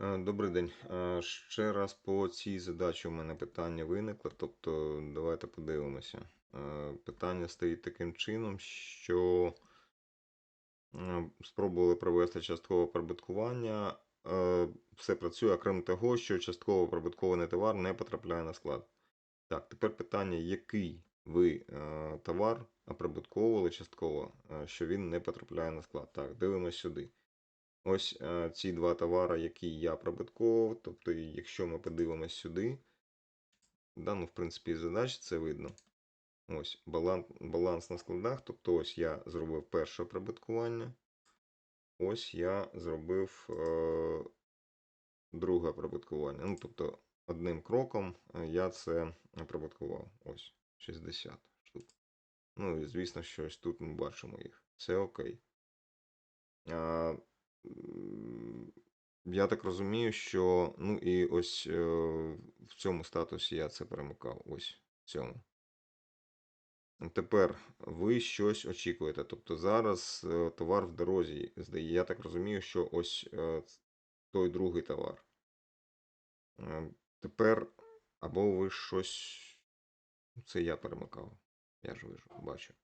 Е, Добрий день. Е, Ще раз по цій задачі у мене питання виникло. Тобто, давайте подивимося. Е, Питання стоїть таким чином, що спробували провести часткове прибуткування. Все працює, окрім того, що частково прибуткований товар не потрапляє на склад. Так, тепер питання, який ви товар оприбутковували частково, що він не потрапляє на склад. Так, дивимось сюди. Ось е, ці два товари, які я прибутковував. Тобто, якщо ми подивимось сюди, да, ну, в принципі, задач це видно. Ось баланс, баланс на складах. Тобто, ось я зробив перше прибуткування. Ось я зробив е, друге прибуткування. Ну, тобто, одним кроком е, я це прибуткував. Ось 60 штук. Ну і звісно, що ось тут ми бачимо їх. Це окей. М, я так розумію, що ну і ось е, в цьому статусі я це перемикав. Ось в цьому. Тепер ви щось очікуєте. Тобто зараз е, товар в дорозі. Здає- Я так розумію, що ось е, той другий товар. Е, Тепер або ви щось. Це я перемикав. Я ж вижу, бачу.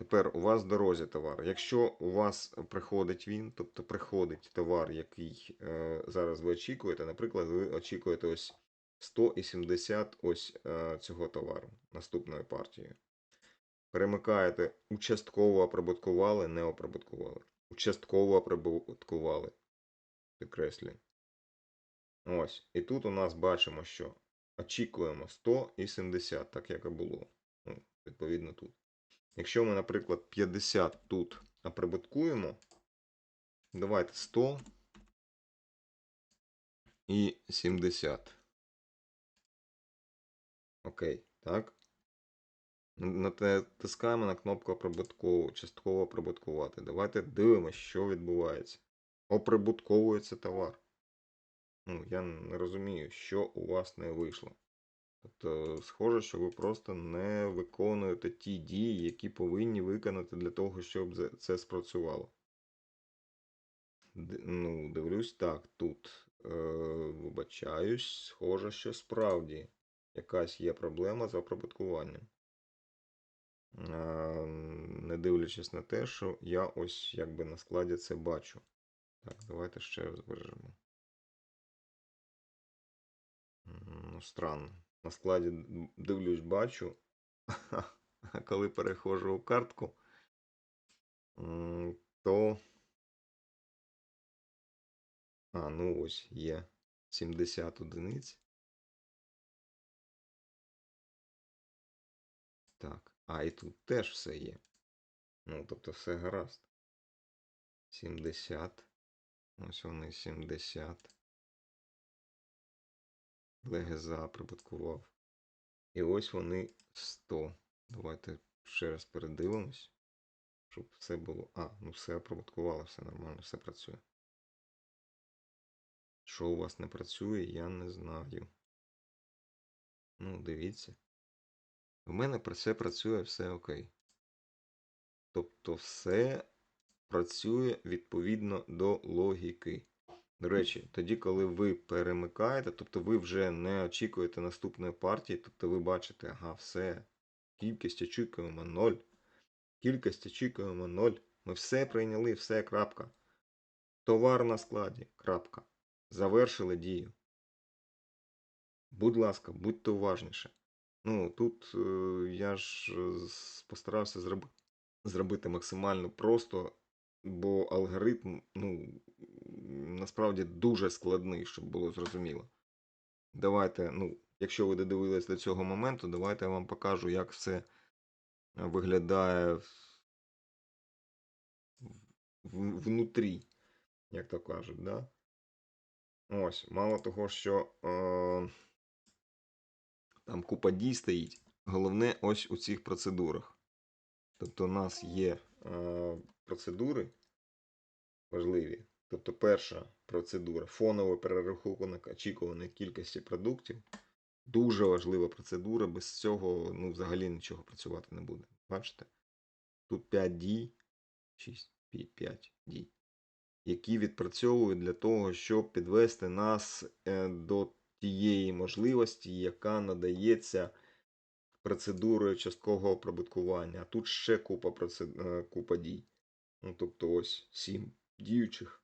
Тепер у вас в дорозі товар. Якщо у вас приходить він, тобто приходить товар, який е, зараз ви очікуєте, наприклад, ви очікуєте ось 170 ось е, цього товару наступної партії. Перемикаєте участково оприбуткували, не оприбуткували. Участково оприбуткували. Підкреслюю. Ось. І тут у нас бачимо, що очікуємо 100 і 70, так як і було. Ну, відповідно тут. Якщо ми, наприклад, 50 тут оприбуткуємо, давайте 100 і 70. Окей, так. Натискаємо на кнопку оприбуткову, частково оприбуткувати. Давайте дивимося, що відбувається. Оприбутковується товар. Ну, я не розумію, що у вас не вийшло. Тобто, схоже, що ви просто не виконуєте ті дії, які повинні виконати для того, щоб це- спрацювало. Д- Ну, дивлюсь, так, тут е, вибачаюсь, схоже, що справді якась є проблема з оприбуткуванням. Е, не дивлячись на те, що я ось якби на складі це бачу. Так, давайте ще збережемо. Ну, странно. На складі дивлюсь, бачу, а коли переходжу у картку, то. А, ну ось є 70 одиниць. Так, а і тут теж все є. Ну, тобто все гаразд. 70. Ось вони 70. Легеза прибуткував. І ось вони 100. Давайте ще раз передивимось, щоб все було. А, ну все оприбуткувало, все нормально, все працює. Що у вас не працює, я не знаю. Ну, дивіться. У мене все працює, все окей. Тобто все працює відповідно до логіки. Речі, тоді, коли ви перемикаєте, тобто ви вже не очікуєте наступної партії, тобто ви бачите, ага, все, кількість очікуємо 0. Кількість очікуємо 0. Ми все прийняли, все, крапка. Товар на складі, крапка. Завершили дію. Будь ласка, будьте уважніше. Ну, тут е, я ж е, постарався зроб... зробити максимально просто, бо алгоритм, ну, насправді дуже складний, щоб було зрозуміло. Давайте, ну, якщо ви додивились до цього моменту, давайте я вам покажу, як все е, виглядає в- в- внутрі, як то кажуть, да? Ось, мало того, що е, там купа дій стоїть. Головне ось у цих процедурах. Тобто, у нас є е, процедури важливі. Тобто, перша процедура фоновий перерахунок очікуваної кількості продуктів. Дуже важлива процедура. Без цього ну, взагалі нічого працювати не буде. Бачите? Тут 5 дій, 6, 5 дій. які відпрацьовують для того, щоб підвести нас е, до тієї можливості, яка надається процедурою часткового оприбуткування. А тут ще купа, процед... е, купа дій. Ну, тобто ось сім діючих,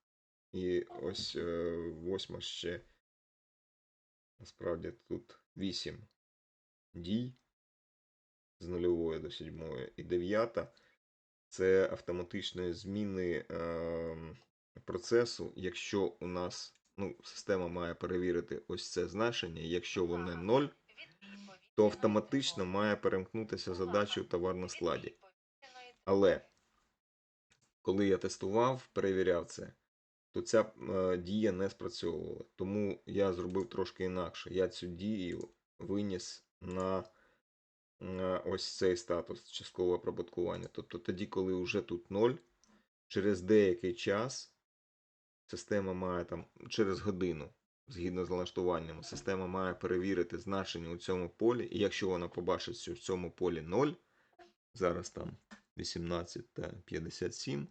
і ось е, восьма ще. Насправді тут вісім дій з нульової до сьомої. І дев'ята це автоматичної зміни е, процесу, якщо у нас ну, система має перевірити ось це значення, якщо воно 0, то автоматично має перемкнутися задача у товар на складі. Але коли я тестував, перевіряв це, то ця е, дія не спрацьовувала. Тому я зробив трошки інакше. Я цю дію виніс на ось цей статус часткового опрабуткування. Тобто тоді, коли вже тут 0, через деякий час система має там через годину, згідно з налаштуваннями, система має перевірити значення у цьому полі, і якщо вона побачить, що в цьому полі 0, зараз там 18 та 57,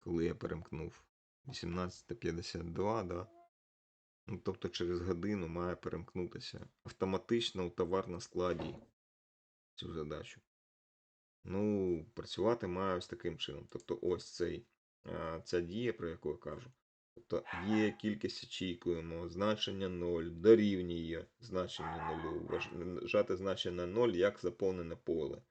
коли я перемкнув 18 та 52, да. Ну, тобто через годину має перемкнутися автоматично у товар на складі цю задачу. Ну, працювати має ось таким чином. Тобто ось цей, ця дія, про яку я кажу. Тобто є кількість очікуємо, значення 0, дорівнює значенню 0, вважати значення 0 як заповнене поле.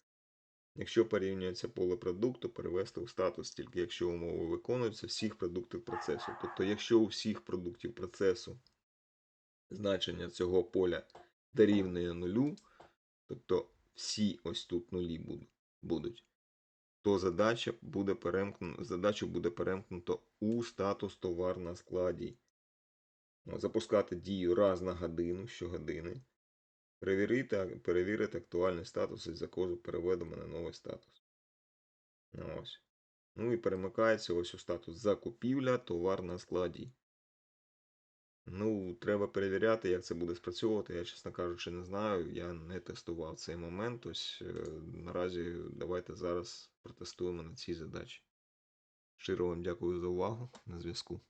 Якщо порівнюється поле продукту, перевести у статус тільки якщо умови виконуються всіх продуктів процесу. Тобто, якщо у всіх продуктів процесу значення цього поля дорівнює нулю, тобто всі ось тут нулі будуть, то задача буде перемкнута, задачу буде перемкнуто у статус товар на складі. Запускати дію раз на годину, щогодини. Перевірити, перевірити актуальний статус із заказу переведемо на новий статус. Ось. Ну і перемикається ось у статус закупівля, товар на складі. Ну, треба перевіряти, як це буде спрацьовувати. Я, чесно кажучи, не знаю. Я не тестував цей момент. Ось е, наразі давайте зараз протестуємо на цій задачі. Щиро вам дякую за увагу. На зв'язку.